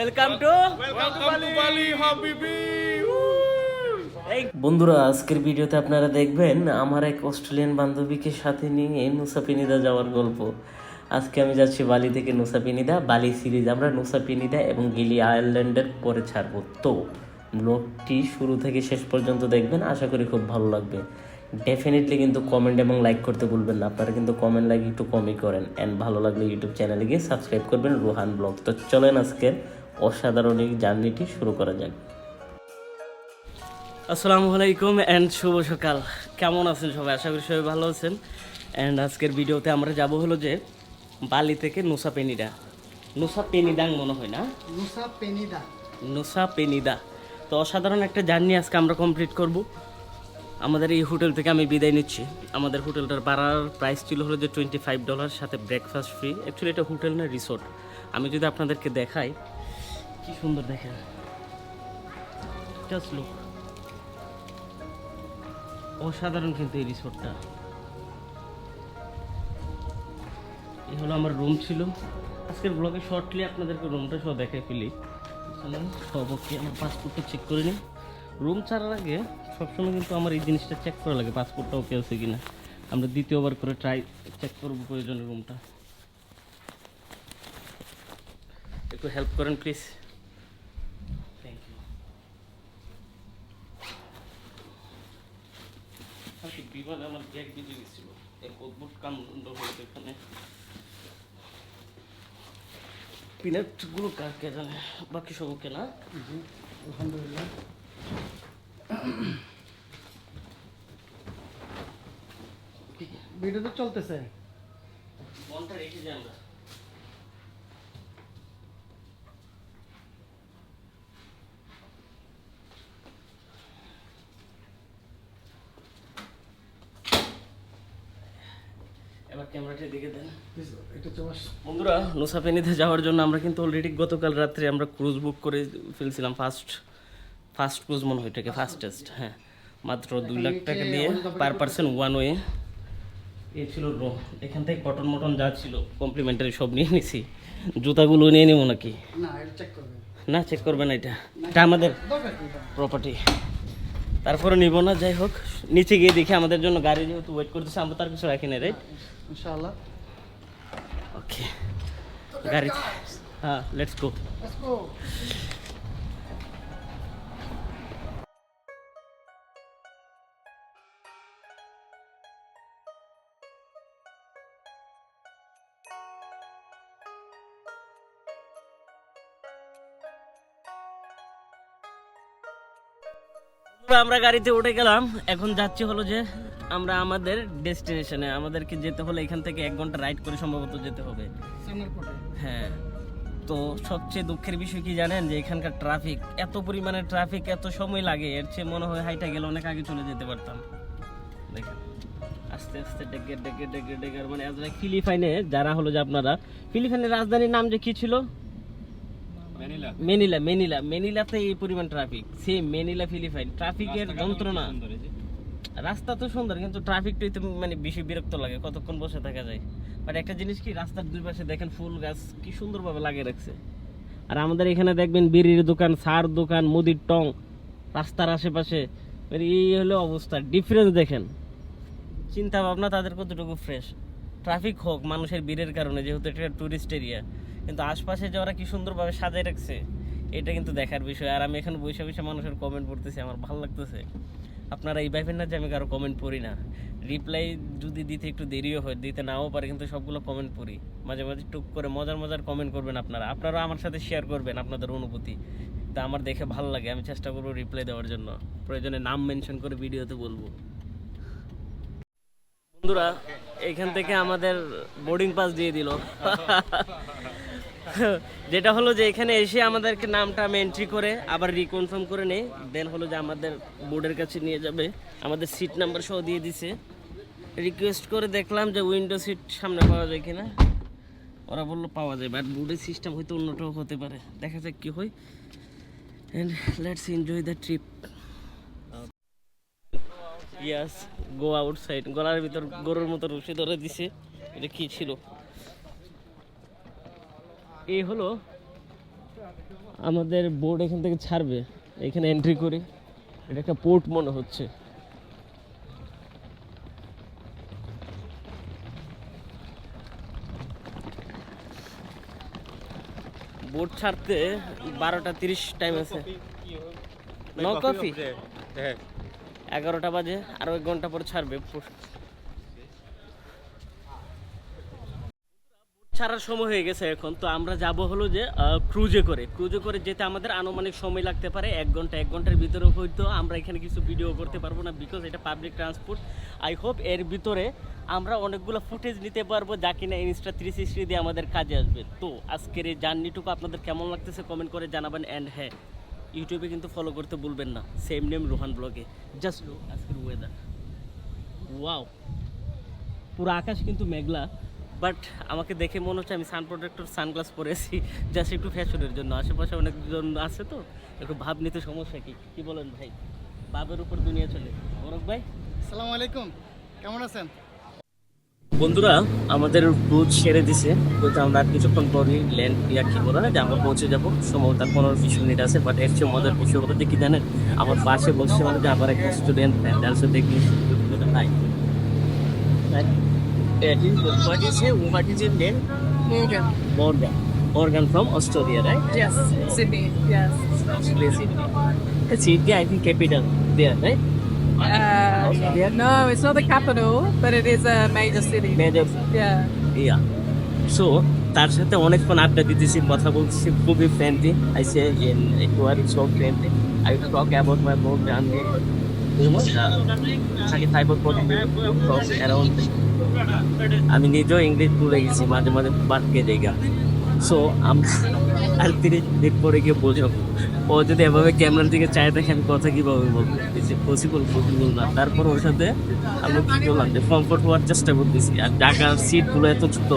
Welcome to Welcome to Bali, Habibi. বন্ধুরা আজকের ভিডিওতে আপনারা দেখবেন আমার এক অস্ট্রেলিয়ান বান্ধবীকে সাথে নিয়ে নুসাপিনিদা যাওয়ার গল্প। আজকে আমি যাচ্ছি বালি থেকে নুসাপিনিদা বালি সিরিজ। আমরা নুসাপিনিদা এবং গিলি আয়ারল্যান্ডের পরে ছাড়বো। তো ব্লগটি শুরু থেকে শেষ পর্যন্ত দেখবেন আশা করি খুব ভালো লাগবে। ডেফিনেটলি কিন্তু কমেন্ট এবং লাইক করতে ভুলবেন না। আপনারা কিন্তু কমেন্ট লাইক একটু কমই করেন। অ্যান্ড ভালো লাগলে ইউটিউব চ্যানেলে গিয়ে সাবস্ক্রাইব করবেন রোহান ব্লগ। তো চলেন আজকের অসাধারণ এই জার্নিটি শুরু করা যাক। আসসালামু আলাইকুম অ্যান্ড শুভ সকাল। কেমন আছেন সবাই? আশা করি সবাই ভালো আছেন। অ্যান্ড আজকের ভিডিওতে আমরা যাব হলো যে বালি থেকে নুসা পেনিডা নুসা পেনিডাং মনে হয় না? মুসা পেনিদা। নুসা পেনিদা। তো অসাধারণ একটা জার্নি আজকে আমরা কমপ্লিট করব। আমাদের এই হোটেল থেকে আমি বিদায় নিচ্ছি। আমাদের হোটেলটার ভাড়ার প্রাইস ছিল হলো যে টোয়েন্টি ফাইভ ডলার সাথে ব্রেকফাস্ট ফ্রি অ্যাকচুয়ালি এটা হোটেল না রিসোর্ট আমি যদি আপনাদেরকে দেখাই কি সুন্দর জাস্ট লুক অসাধারণ কিন্তু এই রিসোর্টটা। এই হলো আমার রুম ছিল। আজকের ব্লগে শর্টলি আপনাদেরকে রুমটা সব দেখাই ফেলি। সব ওকে আমার পাসপোর্টটা চেক করে নিই। রুম ছাড়ার আগে সবসময় কিন্তু আমার এই জিনিসটা চেক করা লাগে পাসপোর্টটা ওকে আছে কিনা। আমরা দ্বিতীয়বার করে ট্রাই চেক করব প্রয়োজনে রুমটা একটু হেল্প করেন প্লিজ থ্যাংক ইউ বিমানে আমার এক বেজে গেছিল। এক অদ্ভুত কাণ্ড হয়েছে এখানে। পিনাটগুলো কার কে জানে? বাকি সব ওকে না? আলহামদুলিল্লাহ। ভিডিও তো চলতেছে। মনটা রেখে যাই আমরা। ক্যামেরাটা দিকে দেন। বন্ধুরা নুসাফেনিতে যাওয়ার জন্য আমরা কিন্তু অলরেডি গতকাল রাত্রে আমরা ক্রুজ বুক করে ফেলছিলাম ফার্স্ট ফার্স্ট ক্রুজ মনে হয় এটাকে ফার্স্টেস্ট হ্যাঁ। মাত্র দুই লাখ টাকা দিয়ে পার পার্সন ওয়ান ওয়ে এ ছিল রো এখান থেকে কটন মটন যা ছিল কমপ্লিমেন্টারি সব নিয়ে নিছি। জুতাগুলো নিয়ে নেব নাকি? না চেক করবে। না চেক করবে না এটা। এটা আমাদের? প্রপার্টি তারপরে নিব না যাই হোক। নিচে গিয়ে দেখি আমাদের জন্য গাড়ি যেহেতু ওয়েট করতেছে আমরা তার কিছু রাখি না রাইট ইনশাআল্লাহ। ওকে গাড়ি হ্যাঁ লেটস গো লেটস গো আমরা গাড়িতে উঠে গেলাম। এখন যাচ্ছি হলো যে আমরা আমাদের ডেস্টিনেশনে। আমাদেরকে যেতে হলে এখান থেকে এক ঘণ্টা রাইড করে সম্ভবত যেতে হবে। হ্যাঁ। তো সবচেয়ে দুঃখের বিষয় কি জানেন? যে এখানকার ট্রাফিক এত পরিমাণে ট্রাফিক এত সময় লাগে। এর চেয়ে মনে হয় হাইটা গেলে অনেক আগে চলে যেতে পারতাম। দেখেন। আস্তে আস্তে ডেকে ডেকে ডেকে ডেকে। মানে ফিলিপাইনে যারা হলো যে আপনারা ফিলিপাইনের রাজধানীর নাম যে কি ছিল. মেনিলা মেনিলা মেনিলাতে এই পরিমাণ ট্রাফিক সেম মেনিলা ফিলিপাইন ট্রাফিকের যন্ত্রণা। রাস্তা তো সুন্দর কিন্তু ট্রাফিকটাই তো মানে বেশি বিরক্ত লাগে। কতক্ষণ বসে থাকা যায়? বাট একটা জিনিস কি রাস্তার দুই পাশে দেখেন ফুল গাছ কি সুন্দরভাবে লাগিয়ে রাখছে। আর আমাদের এখানে দেখবেন বিড়ির দোকান সার দোকান মুদির টং রাস্তার আশেপাশে। মানে এই হলো অবস্থা। ডিফারেন্স দেখেন। চিন্তা ভাবনা তাদের কতটুকু ফ্রেশ ট্রাফিক হোক মানুষের ভিড়ের কারণে যেহেতু এটা টুরিস্ট এরিয়া কিন্তু আশপাশে যে ওরা কি সুন্দরভাবে সাজায় রাখছে, এটা কিন্তু দেখার বিষয়। আর আমি এখানে বসে বসে মানুষের কমেন্ট পড়তেছি, আমার ভালো লাগতেছে। আপনারা এই ভাইবেন না যে আমি কারও কমেন্ট পড়ি না। রিপ্লাই যদি দিতে একটু দেরিও হয়, দিতে নাও পারে, কিন্তু সবগুলো কমেন্ট পড়ি। মাঝে মাঝে টুক করে মজার মজার কমেন্ট করবেন আপনারা। আপনারাও আমার সাথে শেয়ার করবেন আপনাদের অনুভূতি। তা আমার দেখে ভালো লাগে, আমি চেষ্টা করব রিপ্লাই দেওয়ার জন্য। প্রয়োজনে নাম মেনশন করে ভিডিওতে বলব। বন্ধুরা, এখান থেকে আমাদের বোর্ডিং পাস দিয়ে দিল। যেটা হলো যে এখানে এসে আমাদেরকে নামটা আমি এন্ট্রি করে, আবার রিকনফার্ম করে নেই। দেন হলো যে আমাদের বোর্ডের কাছে নিয়ে যাবে। আমাদের সিট নাম্বার সহ দিয়ে দিছে। রিকোয়েস্ট করে দেখলাম যে উইন্ডো সিট সামনে পাওয়া যায় কিনা। ওরা বলল পাওয়া যায় বাট বোর্ডের সিস্টেম হয়তো অন্যটাও হতে পারে। দেখা যাক কি হয়। And let's enjoy the trip yes go outside গলার ভিতর গরুর মতো রশি ধরে দিছে। এটা কি ছিল? এই হলো আমাদের বোর্ড এখান থেকে ছাড়বে। এখানে এন্ট্রি করি। এটা একটা পোর্ট মনে হচ্ছে। বোট ছাড়তে বারোটা তিরিশ টাইম আছে। নো কফি এগারোটা বাজে আরও এক ঘণ্টা পর ছাড়বে। ছাড়ার সময় হয়ে গেছে এখন, তো আমরা যাব হলো যে ক্রুজে করে। ক্রুজে করে যেতে আমাদের আনুমানিক সময় লাগতে পারে, এক ঘণ্টা, এক ঘণ্টার ভিতরে হয়তো আমরা এখানে কিছু ভিডিও করতে পারব না বিকজ এটা পাবলিক ট্রান্সপোর্ট আই হোপ এর ভিতরে আমরা অনেকগুলো ফুটেজ নিতে পারব যা কিনা ইনস্টা থ্রি সিক্সটি দিয়ে আমাদের কাজে আসবে। তো আজকের এই জার্নিটুকু আপনাদের কেমন লাগতেছে কমেন্ট করে জানাবেন অ্যান্ড হ্যাঁ ইউটিউবে কিন্তু ফলো করতে ভুলবেন না। সেম নেম রোহান ব্লগে জাস্ট আজকের ওয়েদার ওয়াও পুরো আকাশ কিন্তু মেঘলা। বাট আমাকে দেখে মনে হচ্ছে আমি সান প্রোটেক্টর সানগ্লাস পরেছি জাস্ট একটু ফ্যাশনের জন্য। আশেপাশে অনেকজন আছে তো একটু ভাব নিতে সমস্যা কি? কি বলেন ভাই? ভাবের উপর দুনিয়া চলে। বরক ভাই? আসসালামু আলাইকুম। কেমন আছেন? বন্ধুরা আমাদের ক্রুজ সেরে দিছে। বলতে আমরা আর কিছুক্ষণ পরই ল্যান্ড ইয়া কি বলে না যে আমরা পৌঁছে যাব। সম্ভবত আর পনেরো বিশ মিনিট আছে বাট এর চেয়ে মজার বিষয় হলো যে কি জানেন আমার পাশে বসছে মানে যে আমার একটা স্টুডেন্ট ফ্রেন্ড অলসো দেখি Hi What is it? What is your name? Morgan. Morgan. Morgan from Australia, right? Yes, Sydney. Yes. Australia, Sydney. Sydney, I think capital there, right? Uh, no, it's not the capital, but it is a major city. Major Yeah. Yeah so তার সাথে অনেকক্ষণ আড্ডা দিতেছি কথা বলছি খুবই friendly I say in you are so friendly I talk about my boat thirty around আমি নিজেও ইংলিশ ভুলে গেছি, মাঝে মাঝে বাটকে জায়গা সো আর তিরিশ মিনিট পরে গিয়ে বোঝো ও যদি এভাবে ক্যামেরার দিকে চাই দেখে আমি কথা কীভাবে বলব? পসিবল পসিবল না। তারপর ওর সাথে আমি কি করলাম যে কমফোর্ট হওয়ার চেষ্টা করতেছি আর জায়গার সিটগুলো এত ছোট,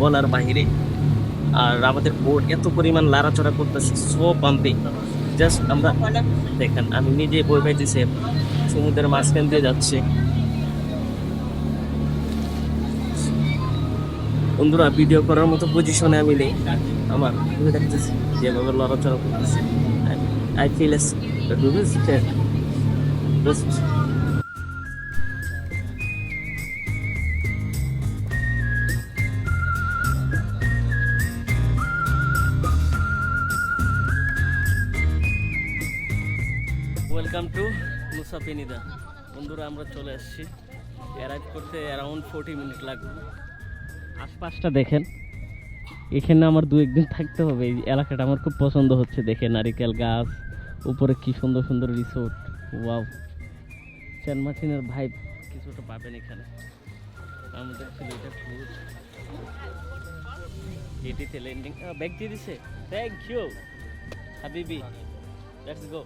বলার বাহিরে। আর আমাদের বোর্ড এত পরিমাণ লাড়াচড়া করতেছে সো পাম্পে জাস্ট আমরা দেখেন, আমি নিজে বই পাইতেছি সমুদ্রের মাঝখান দিয়ে যাচ্ছে। বন্ধুরা ভিডিও করার মতো পজিশনে আমি নেই। আমার তুমি দেখতেছি, যেভাবে লড়াচড়া করতেছি। আই ফিল এস জাস্ট মুসাফিনিদা বন্ধুরা, আমরা চলে আসছি। অ্যারাইভ করতে অ্যারাউন্ড ফোর্টি মিনিট লাগবে। আশপাশটা দেখেন। এখানে আমার দু একদিন থাকতে হবে। এই এলাকাটা আমার খুব পছন্দ হচ্ছে দেখে নারিকেল গাছ, উপরে কি সুন্দর সুন্দর রিসোর্ট ওয়াও সেন্ট মার্টিনের ভাইব কিছুটা পাবেন এখানে। আমাদের ছিল এটা এটিতে ল্যান্ডিং ব্যাগ দিয়ে দিছে। থ্যাংক ইউ হাবিবি লেটস গো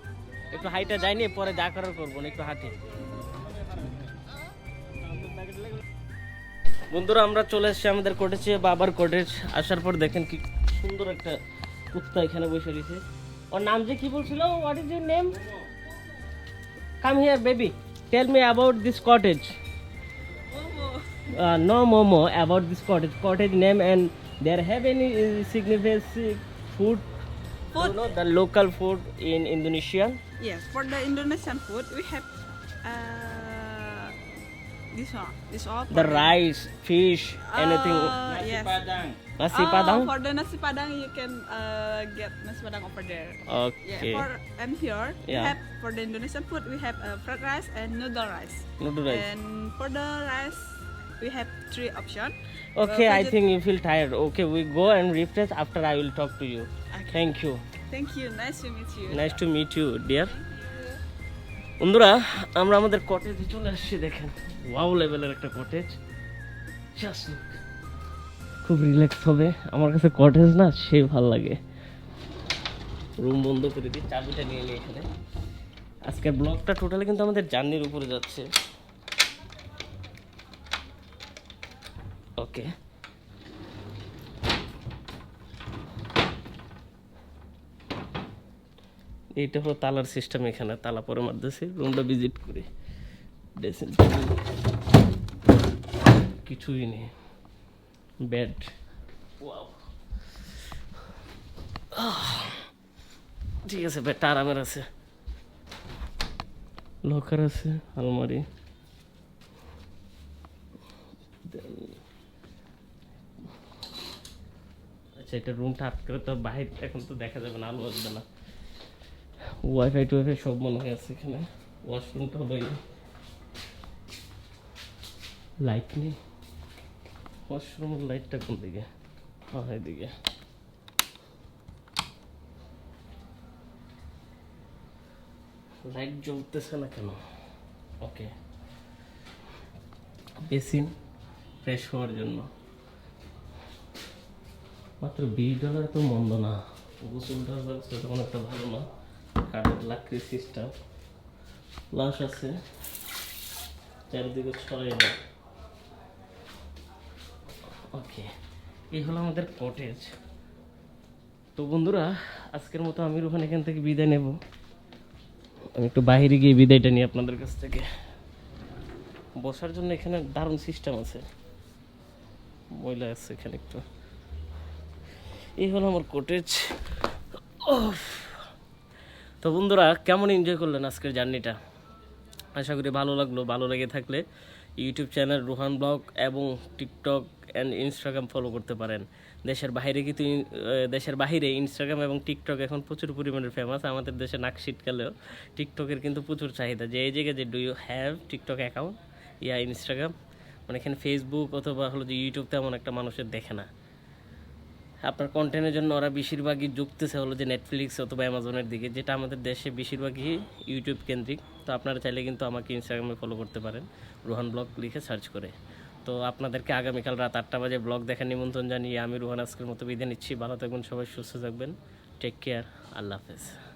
একটু হাইটা যাইনি পরে যা করার করব একটু হাঁটি। বন্ধুরা, আমরা চলে এসেছি আমাদের কটেজে বাবার কটেজ আসার পর দেখেন কি সুন্দর একটা কুত্তা এখানে বসে রয়েছে। ওর নাম যে কি বলছিল? What is your name come here baby tell me about this cottage no momo about this cottage cottage name and there have any significance food Food. You know the local food in Indonesia. Yes, for the Indonesian food, we have uh, this one. This all. The rice, fish, anything. Uh, yes. Nasi Oh, padang. For the nasi padang, you can uh, get nasi padang over there. Okay. Yeah. For and here, we have for the Indonesian food, we have uh, fried rice and noodle rice. Noodle rice. And for the rice, we have three options. Okay, uh, I think you feel tired. Okay, we go and refresh. After I will talk to you. Okay. Thank you. Thank you. Nice to meet you. Nice to meet you, dear. বন্ধুরা আমরা আমাদের কটেজে চলে আসছি দেখেন wow লেভেলের একটা cottage খুব relax হবে আমার কাছে কটেজ না সেই ভালো লাগে রুম বন্ধ করে দিই চাবিটা নিয়ে নিই এখানে আজকের ব্লগটা টোটালি কিন্তু আমাদের জার্নির উপরে যাচ্ছে ওকে। এইটা হলো তালার সিস্টেম এখানে, তালা পরে মারতেছি রুমটা ভিজিট করি। ড্রেসিং কিছুই নেই। বেড ঠিক আছে বেটা আরামের আছে। লকার আছে, আলমারি। আচ্ছা এটা রুমটা আট করে তো বাইরে এখন তো দেখা যাবে না, আলো আসবে না। ওয়াইফাই টুয়াইফাই সব মনে হয় আছে এখানে ওয়াশরুমটা হলো লাইট নেই। ওয়াশরুমের লাইটটা কোন দিকে? হ্যাঁ এদিকে লাইট জ্বলতেছে না কেন? ওকে বেসিন ফ্রেশ হওয়ার জন্য। মাত্র বিশ ডলার তো মন্দ না। গোসলটার ব্যবস্থা তেমন একটা ভালো না। কাঠের লাকড়ি সিস্টেম লাশ আছে। চারিদিকে ছড়াই যায় ওকে এই হলো আমাদের কটেজ তো বন্ধুরা, আজকের মতো আমি ওখানে এখান থেকে বিদায় নেব। আমি একটু বাইরে গিয়ে বিদায়টা নিই আপনাদের কাছ থেকে। বসার জন্য এখানে দারুণ সিস্টেম আছে। ময়লা আছে এখানে একটু। এই হলো আমার কোটেজ তো বন্ধুরা, কেমন এনজয় করলেন আজকের জার্নিটা? আশা করি ভালো লাগল, ভালো লেগে থাকলে ইউটিউব চ্যানেল রোহান ব্লগ এবং টিকটক অ্যান্ড ইনস্টাগ্রাম ফলো করতে পারেন। দেশের বাইরে কিন্তু দেশের বাইরে ইনস্টাগ্রাম এবং টিকটক এখন প্রচুর পরিমাণে ফেমাস আমাদের দেশে নাক শীতকালেও টিকটকের কিন্তু প্রচুর চাহিদা। যে এই জায়গায় যে do you have TikTok account yeah Instagram মানে এখানে ফেসবুক অথবা হলো যে ইউটিউব তেমন একটা মানুষের দেখে না। আপনার কন্টেন্টের জন্য ওরা বেশিরভাগই যুক্তেছে হলো যে নেটফ্লিক্স অথবা অ্যামাজনের দিকে, যেটা আমাদের দেশে বেশিরভাগই ইউটিউব কেন্দ্রিক। তো আপনারা চাইলে কিন্তু আমাকে ইনস্টাগ্রামে ফলো করতে পারেন। রোহান ব্লগ লিখে সার্চ করে। তো আপনাদেরকে আগামীকাল রাত আটটা বাজে ব্লগ দেখার নিমন্ত্রণ জানিয়ে আমি রোহান আজকের মতো বিদায় নিচ্ছি। ভালো থাকবেন সবাই, সুস্থ থাকবেন। টেক কেয়ার আল্লাহ হাফেজ।